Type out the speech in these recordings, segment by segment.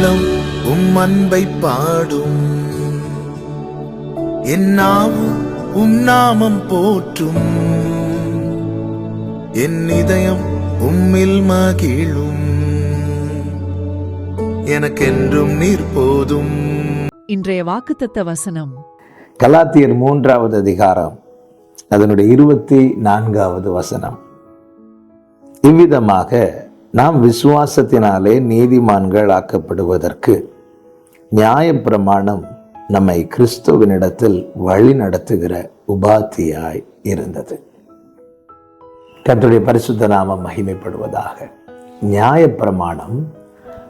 உள்ளம் உம் அன்பை பாடும். என் நாவும் உம் நாமம் போற்றும். என் இதயம் உம்மில் மகிழும். எனக்கென்றும் நீர் போதும். இன்றைய வாக்குத்தத்த வசனம். கலாத்தியர் மூன்றாவது அதிகாரம் அதனுடைய இருபத்தி நான்காவது வசனம். இவ்விதமாக நாம் விசுவாசத்தினாலே நீதிமான்கள் ஆக்கப்படுவதற்கு நியாயப்பிரமாணம் நம்மை கிறிஸ்துவனிடத்தில் வழி நடத்துகிற உபாத்தியாய் இருந்தது. கர்த்தருடைய பரிசுத்த நாமம் மகிமைப்படுவதாக. நியாயப்பிரமாணம்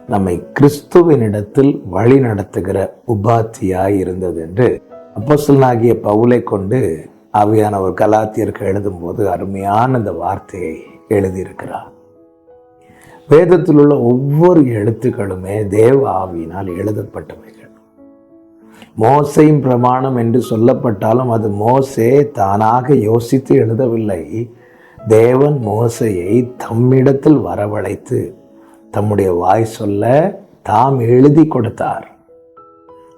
நம்மை கிறிஸ்துவனிடத்தில் வழி நடத்துகிற உபாத்தியாய் இருந்தது என்று அப்போசலனாகிய பவுலை கொண்டு ஆவியானவர் கலாத்தியருக்கு எழுதும்போது அருமையான இந்த வார்த்தையை எழுதியிருக்கிறார். வேதத்தில் உள்ள ஒவ்வொரு எழுத்துக்களுமே தேவ ஆவியினால் எழுதப்பட்டவைகள். மோசையும் பிரமாணம் என்று சொல்லப்பட்டாலும் அது மோசே தானாக யோசித்து எழுதவில்லை. தேவன் மோசையை தம்மிடத்தில் வரவழைத்து தம்முடைய வாய் சொல்ல தாம் எழுதி கொடுத்தார்.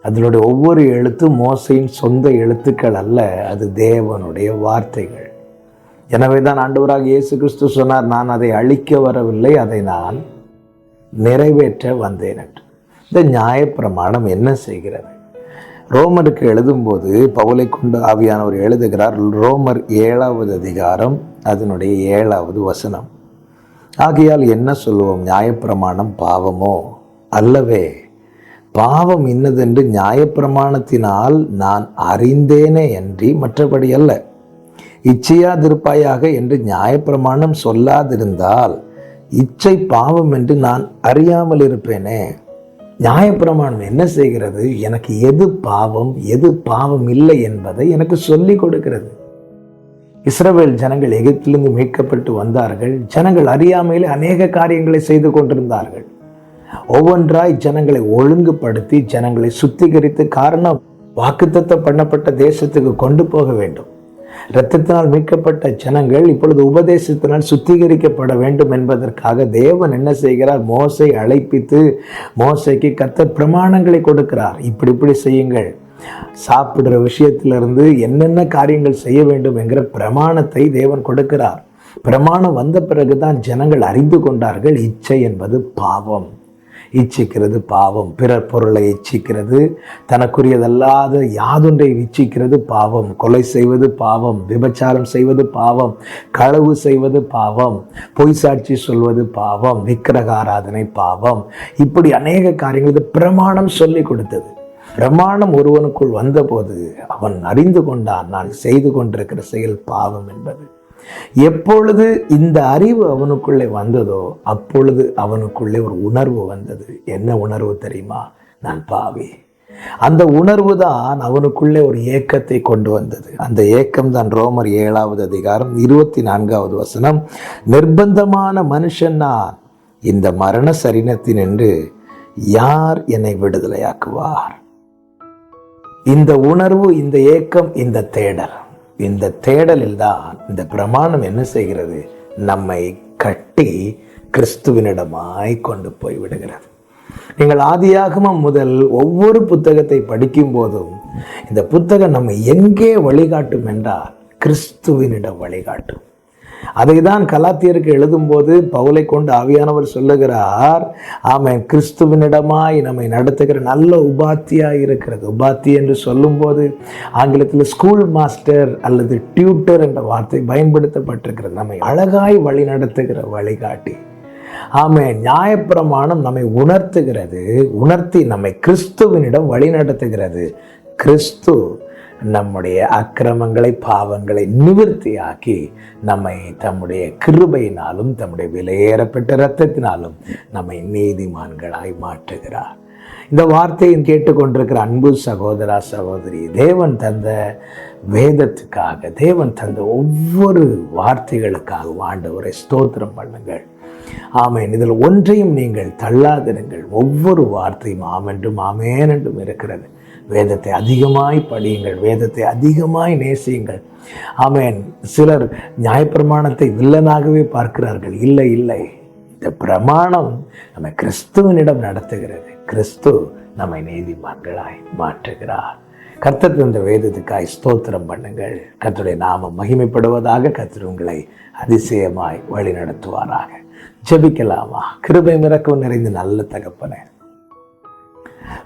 அதனுடைய ஒவ்வொரு எழுத்தும் மோசையின் சொந்த எழுத்துக்கள் அல்ல அது தேவனுடைய வார்த்தைகள். எனவே தான் ஆண்டவராக இயேசு கிறிஸ்து சொன்னார் நான் அதை அழிக்க வரவில்லை அதை நான் நிறைவேற்ற வந்தேன் என்று. இந்த நியாயப்பிரமாணம் என்ன செய்கிறது? ரோமருக்கு எழுதும்போது பவுலை கொண்டு ஆவியானவர் எழுதுகிறார் ரோமர் ஏழாவது அதிகாரம் அதனுடைய ஏழாவது வசனம். ஆகையால் என்ன சொல்லுவோம்? நியாயப்பிரமாணம் பாவமோ? அல்லவே பாவம் இன்னதென்று நியாயப்பிரமாணத்தினால் நான் அறிந்தேனே அன்றி மற்றபடி அல்ல. இச்சையாதிருப்பாயாக என்று நியாயப்பிரமாணம் சொல்லாதிருந்தால் இச்சை பாவம் என்று நான் அறியாமல் இருப்பேனே. நியாயப்பிரமாணம் என்ன செய்கிறது? எனக்கு எது பாவம் எது பாவம் இல்லை என்பதை எனக்கு சொல்லிக் கொடுக்கிறது. இஸ்ரவேல் ஜனங்கள் எகிப்திலிருந்து மீட்கப்பட்டு வந்தார்கள். ஜனங்கள் அறியாமையிலே அநேக காரியங்களை செய்து கொண்டிருந்தார்கள். ஒவ்வொன்றாய் ஜனங்களை ஒழுங்குபடுத்தி ஜனங்களை சுத்திகரித்து காரணம் வாக்குத்தத்தம் பண்ணப்பட்ட தேசத்துக்கு கொண்டு போக வேண்டும். இரத்தத்தினால் மீட்கப்பட்ட ஜனங்கள் இப்பொழுது உபதேசத்தினால் சுத்திகரிக்கப்பட வேண்டும் என்பதற்காக தேவன் என்ன செய்கிறார்? மோசை அழைப்பித்து மோசைக்கு கத்த பிரமாணங்களை கொடுக்கிறார். இப்படி இப்படி செய்யுங்கள். சாப்பிடுற விஷயத்திலிருந்து என்னென்ன காரியங்கள் செய்ய வேண்டும் என்கிற பிரமாணத்தை தேவன் கொடுக்கிறார். பிரமாணம் வந்த பிறகுதான் ஜனங்கள் அறிந்து கொண்டார்கள். இச்சை என்பது பாவம். இச்சிக்கிறது பாவம். பிறர் பொருளை இச்சிக்கிறது தனக்குரியதல்லாத யாதொன்றை இச்சிக்கிறது பாவம். கொலை செய்வது பாவம் விபச்சாரம் செய்வது பாவம் களவு செய்வது பாவம் பொய் சாட்சி சொல்வது பாவம் விக்கிரகாராதனை பாவம். இப்படி அநேக காரியங்கள் இது பிரமாணம் சொல்லி கொடுத்தது. பிரமாணம் ஒருவனுக்குள் வந்தபோது அவன் அறிந்து கொண்டான் நான் செய்து கொண்டிருக்கிற செயல் பாவம் என்பது. எப்பொழுது இந்த அறிவு அவனுக்குள்ளே வந்ததோ அப்பொழுது அவனுக்குள்ளே ஒரு உணர்வு வந்தது. என்ன உணர்வு தெரியுமா? நான் பாவி. அந்த உணர்வு தான் அவனுக்குள்ளே ஒரு ஏக்கத்தை கொண்டு வந்தது. அந்த ஏக்கம் தான் ரோமர் ஏழாவது அதிகாரம் இருபத்தி நான்காவது வசனம். நிர்பந்தமான மனுஷன் நான். இந்த மரண சரினத்தினின்று யார் என்னை விடுதலையாக்குவார்? இந்த உணர்வு இந்த ஏக்கம் இந்த தேடல். இந்த தேடலில் தான் இந்த பிரமாணம் என்ன செய்கிறது? நம்மை கட்டி கிறிஸ்துவினிடமாய் கொண்டு போய் விடுகிறது. நீங்கள் ஆதியாகமம் முதல் ஒவ்வொரு புத்தகத்தை படிக்கும் போதும் இந்த புத்தகம் நம்மை எங்கே வழிகாட்டும் என்றால் கிறிஸ்துவினிடம் வழிகாட்டும். அதை தான் கலாத்தியருக்கு எழுதும்போது பவுலை கொண்டு ஆவியானவர் சொல்லுகிறார் ஆமாம் கிறிஸ்துவனிடமாய் நம்மை நடத்துகிற நல்ல உபாத்தியாய் இருக்கிறது. உபாத்தி என்று சொல்லும்போது ஆங்கிலத்தில் ஸ்கூல் மாஸ்டர் அல்லது டியூட்டர் என்ற வார்த்தை பயன்படுத்தப்பட்டிருக்கிறது. நம்மை அழகாய் வழி நடத்துகிற வழிகாட்டி. ஆமே நியாயப்பிரமாணம் நம்மை உணர்த்துகிறது உணர்த்தி நம்மை கிறிஸ்துவனிடம் வழி நடத்துகிறது. கிறிஸ்து நம்முடைய அக்கிரமங்களை பாவங்களை நிவர்த்தியாக்கி நம்மை தம்முடைய கிருபையினாலும் தம்முடைய விலையேறப்பட்ட இரத்தத்தினாலும் நம்மை நீதிமான்களாய் மாற்றுகிறார். இந்த வார்த்தையை கேட்டுக்கொண்டிருக்கிற அன்பு சகோதரா சகோதரி தேவன் தந்த வேதத்துக்காக தேவன் தந்த ஒவ்வொரு வார்த்தைகளுக்காக ஆண்டவரை ஸ்தோத்திரம் பண்ணுங்கள். ஆமேன். இதில் ஒன்றையும் நீங்கள் தள்ளாதிருங்கள். ஒவ்வொரு வார்த்தையும் ஆமென்றும் ஆமேன் என்றும் இருக்கிறது. வேதத்தை அதிகமாய் படியுங்கள் வேதத்தை அதிகமாய் நேசியுங்கள். ஆமேன். சிலர் நியாயப்பிரமாணத்தை வில்லனாகவே பார்க்கிறார்கள். இல்லை இல்லை. இந்த பிரமாணம் நம்ம கிறிஸ்துவனிடம் நடத்துகிறது. கிறிஸ்து நம்மை நீதிமான்களாய் மாற்றுகிறார். கர்த்தர் இந்த வேதத்துக்காய் ஸ்தோத்திரம் பண்ணுங்கள். கர்த்தருடைய நாமம் மகிமைப்படுவதாக கர்த்தர் உங்களை அதிசயமாய் வழி நடத்துவாராக ஜபிக்கலாமா? கிருபை மிரக்கம் நிறைந்த நல்ல தகப்பனை.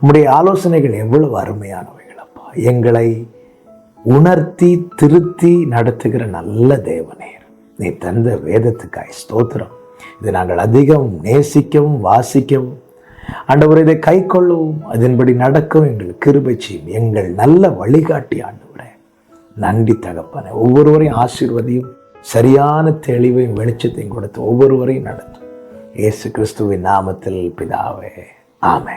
உம்முடைய ஆலோசனைகள் எவ்வளவு அருமையானவைகள் அப்பா எங்களை உணர்த்தி திருத்தி நடத்துகிற நல்ல தேவனே. நீ தந்த வேதத்துக்காய் ஸ்தோத்திரம். இதை நாங்கள் அதிகம் நேசிக்கவும் வாசிக்கவும். ஆண்டவர் இதை கை கொள்ளவும் அதன்படி நடக்கவும் எங்கள் கிருபை செய்யும். எங்கள் நல்ல வழிகாட்டி ஆண்டவரே. நன்றி தகப்பன. ஒவ்வொருவரையும் ஆசீர்வதியும் சரியான தெளிவையும் வெளிச்சத்தையும் கொடுத்து ஒவ்வொருவரையும் நடத்தும். இயேசு கிறிஸ்துவின் நாமத்தில் பிதாவே. ஆமே